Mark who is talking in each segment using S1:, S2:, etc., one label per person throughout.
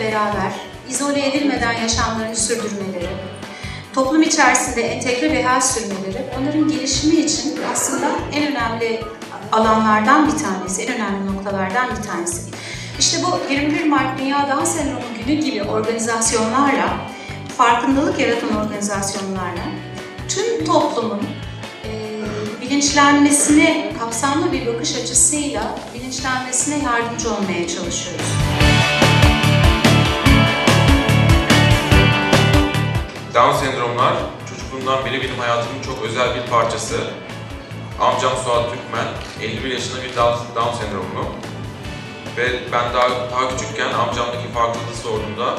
S1: beraber izole edilmeden yaşamlarını sürdürmeleri, toplum içerisinde entegre bir hayat sürmeleri onların gelişimi için aslında en önemli alanlardan bir tanesi, en önemli noktalardan bir tanesi. İşte bu 21 Mart Dünya Down Sendromu Günü gibi organizasyonlarla, farkındalık yaratan organizasyonlarla tüm toplumun e, bilinçlenmesine, kapsamlı bir bakış açısıyla bilinçlenmesine yardımcı olmaya çalışıyoruz.
S2: Çocukluğumdan beri benim hayatımın çok özel bir parçası. Amcam Suat Türkmen, 51 yaşında bir Down, sendromlu. Ve ben daha, daha küçükken amcamdaki farklılığı sorduğumda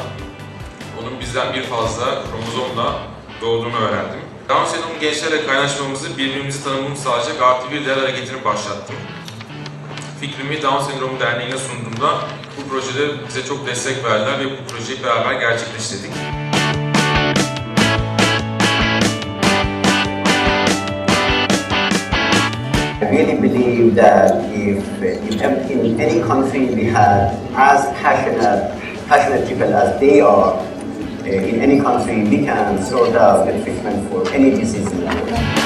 S2: onun bizden bir fazla kromozomla doğduğunu öğrendim. Down sendromu gençlerle kaynaşmamızı, birbirimizi tanımamızı sağlayacak artı bir değer hareketini başlattım. Fikrimi Down Sendromu Derneği'ne sunduğumda bu projede bize çok destek verdiler ve bu projeyi beraber gerçekleştirdik.
S3: Really believe that if, if in any country we had as passionate, passionate people as they are, uh, in any country we can sort out the treatment for any disease in the world.